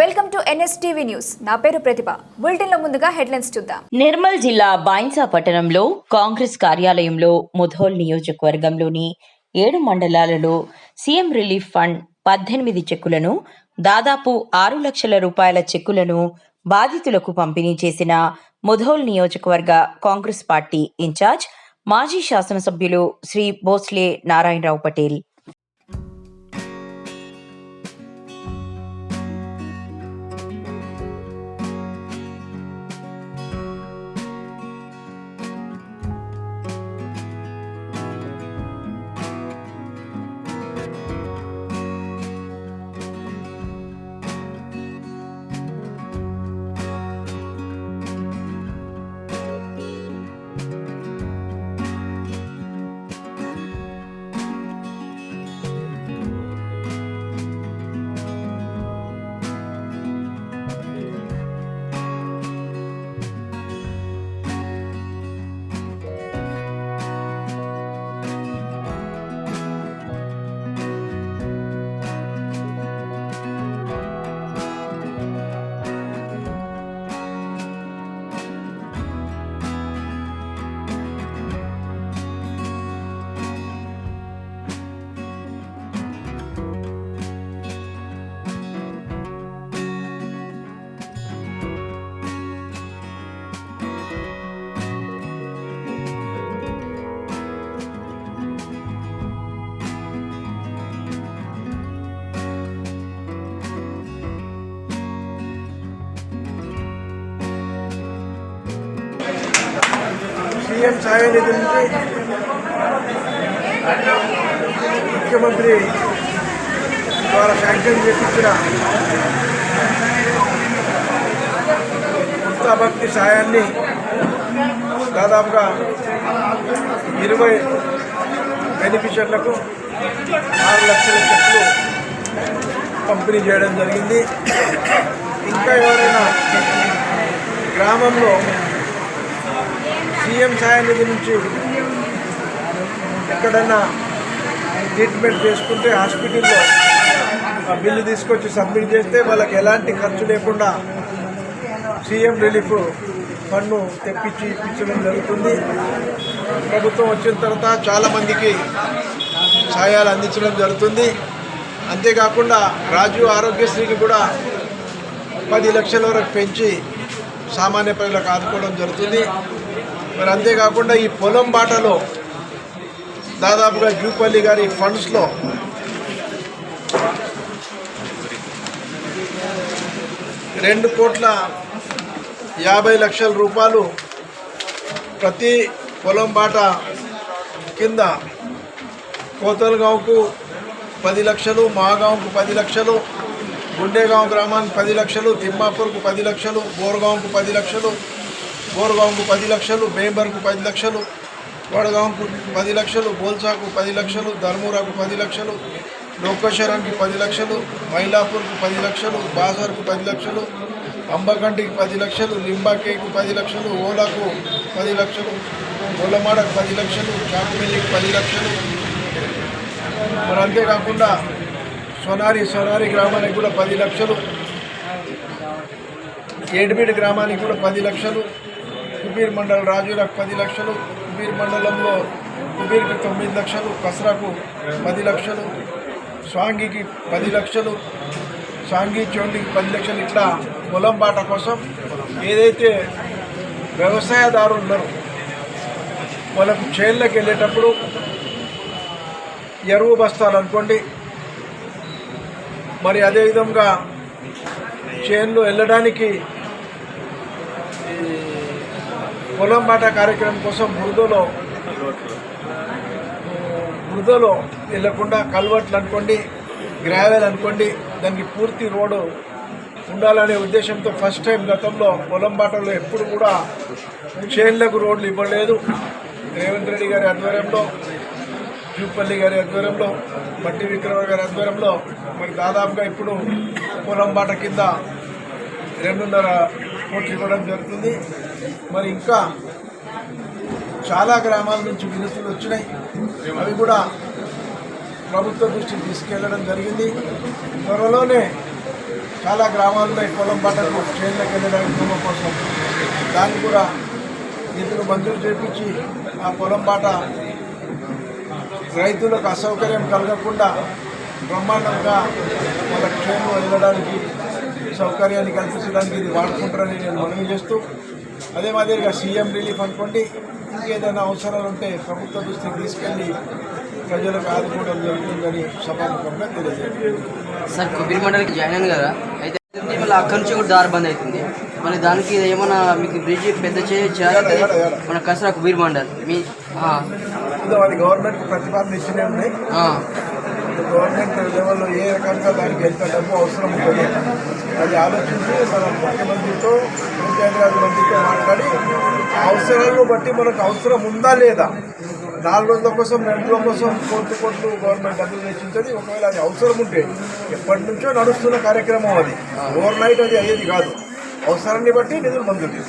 Welcome to NSTV news. నా పేరు ప్రతిభ. బులెటిన్లో ముందుగా హెడ్లైన్స్ చూద్దాం. నిర్మల్ జిల్లా బాయిన్సా పట్టణంలో కాంగ్రెస్ కార్యాలయంలో ముధోల్ నియోజకవర్గంలోని ఏడు మండలాలలో సీఎం రిలీఫ్ ఫండ్ పద్దెనిమిది చెక్కులను దాదాపు ఆరు లక్షల రూపాయల చెక్కులను బాధితులకు పంపిణీ చేసిన ముధోల్ నియోజకవర్గ కాంగ్రెస్ పార్టీ ఇన్ఛార్జ్ మాజీ శాసనసభ్యులు శ్రీ భోస్లే నారాయణరావు పటేల్. సీఎం సాయనిధి నుంచి ముఖ్యమంత్రి ద్వారా శాంక్షన్ చేపించిన భక్తి సాయాన్ని దాదాపుగా ఇరవై బెనిఫిషియర్లకు ఆరు లక్షల చెట్లు పంపిణీ చేయడం జరిగింది. ఇంకా ఎవరైనా గ్రామంలో సీఎం సాయ నిధి నుంచి ఎక్కడన్నా ట్రీట్మెంట్ చేసుకుంటే హాస్పిటల్లో ఆ బిల్లు తీసుకొచ్చి సబ్మిట్ చేస్తే వాళ్ళకి ఎలాంటి ఖర్చు లేకుండా సీఎం రిలీఫ్ ఫండ్ను తెప్పించి ఇప్పించడం జరుగుతుంది. ప్రభుత్వం వచ్చిన తర్వాత చాలామందికి సాయాలు అందించడం జరుగుతుంది. అంతేకాకుండా రాజు ఆరోగ్యశ్రీకి కూడా పది లక్షల వరకు పెంచి సామాన్య ప్రజలకు ఆదుకోవడం జరుగుతుంది. మరి అంతేకాకుండా ఈ పొలం బాటలో దాదాపుగా జూపల్లి గారి ఫండ్స్లో రెండు కోట్ల యాభై లక్షల రూపాయలు ప్రతి పొలం బాట కింద కోతలగాంకు పది లక్షలు మాగాంకు పది లక్షలు గుండేగాం గ్రామానికి పది లక్షలు తిమ్మాపూర్కు పది లక్షలు బోర్గాంకు పది లక్షలు బోర్గాంకు పది లక్షలు బేంబర్కు పది లక్షలు వడగాంకు పది లక్షలు బోల్సాకు పది లక్షలు ధర్మూరాకు పది లక్షలు లోకేశ్వరానికి పది లక్షలు మైలాపూర్కు పది లక్షలు బాసర్కు పది లక్షలు అంబకంటికి పది లక్షలు లింబాకేకు పది లక్షలు ఓలాకు పది లక్షలు ఓలమాడకు పది లక్షలు చాకుమిల్లికి పది లక్షలు మరి అంతేకాకుండా సోనారి సోనారి గ్రామానికి కూడా పది లక్షలు ఏడుబీడి గ్రామానికి కూడా పది లక్షలు కుబీర్ మండల్ రాజులకు పది లక్షలు కుబీర్ మండలంలో కుబీర్కి తొమ్మిది లక్షలు కసరాకు పది లక్షలు స్వాంగికి పది లక్షలు స్వాంగి చోండికి పది లక్షలు ఇట్లా పొలం బాట కోసం ఏదైతే వ్యవసాయదారులు ఉన్నారో వాళ్ళకు చేళ్ళకి వెళ్ళేటప్పుడు ఎరువు బస్తాలు అనుకోండి మరి అదేవిధంగా చేన్లు వెళ్ళడానికి ఈ పొలం బాట కార్యక్రమం కోసం బురదలో బురదలో వెళ్ళకుండా కల్వర్ట్లు అనుకోండి గ్రావెల్ అనుకోండి దానికి పూర్తి రోడ్డు ఉండాలనే ఉద్దేశంతో ఫస్ట్ టైం గతంలో పొలం బాటలో ఎప్పుడు కూడా చేన్లకు రోడ్లు ఇవ్వలేదు. రేవంత్ రెడ్డి గారి ఆధ్వర్యంలో జూపల్లి గారి ఆధ్వర్యంలో మట్టి విక్రమ గారి ఆధ్వర్యంలో మరి దాదాపుగా ఇప్పుడు పొలం బాట కింద రెండున్నర కోట్లు ఇవ్వడం జరుగుతుంది. మరి ఇంకా చాలా గ్రామాల నుంచి వినతులు వచ్చినాయి. అవి కూడా ప్రభుత్వ దృష్టికి తీసుకెళ్ళడం జరిగింది. త్వరలోనే చాలా గ్రామాల్లో ఈ పొలం పంటకు చేనులకు వెళ్ళడానికి కుటుంబం కోసం దాన్ని కూడా నిధులు మంజూరు చేపించి ఆ పొలం బాట రైతులకు అసౌకర్యం కలగకుండా బ్రహ్మాండంగా వాళ్ళ క్షేమం వెళ్ళడానికి సౌకర్యాన్ని కల్పించడానికి ఇది వాడుకుంటారని నేను మనవి చేస్తూ అదే మాదిరిగా సీఎం రిలీఫ్ అనుకోండి ఇంకేదైనా అవసరాలు ఉంటే ప్రభుత్వ దృష్టికి తీసుకెళ్ళి ప్రజలకు ఆదుకోవడం జరుగుతుందని సభాముఖంగా తెలియజేయండి. సార్ కుబీర్ మండలికి జాయిన్ అయ్యాను కదా? అయితే మళ్ళీ అక్కడి నుంచి కూడా దారి బంద్ అవుతుంది? మరి దానికి ఏమన్నా మీకు బ్రిడ్జ్ పెద్ద ఏడ. మన కసరా కుబీర్ మండల్ మీ అది గవర్నమెంట్ ప్రతిపాదన ఇచ్చినే ఉన్నాయి. గవర్నమెంట్ లెవెల్లో ఏ రకంగా దానికి ఎంత డబ్బు అవసరం ఉంటుంది అది ఆలోచించి మనం ముఖ్యమంత్రితో పంచాయతీరాజ్ మంత్రితో మాట్లాడి ఆ అవసరాలను బట్టి మనకు అవసరం ఉందా లేదా? నాలుగు రోజుల కోసం రెండు రోజుల కోసం కోట్లు కోట్లు గవర్నమెంట్ డబ్బులు వెచ్చించది ఒకవేళ అది అవసరం ఉంటే ఎప్పటి నుంచో నడుస్తున్న కార్యక్రమం అది. ఓవర్ నైట్ అది అయ్యేది కాదు. అవసరాన్ని బట్టి నిధులు మంజూరు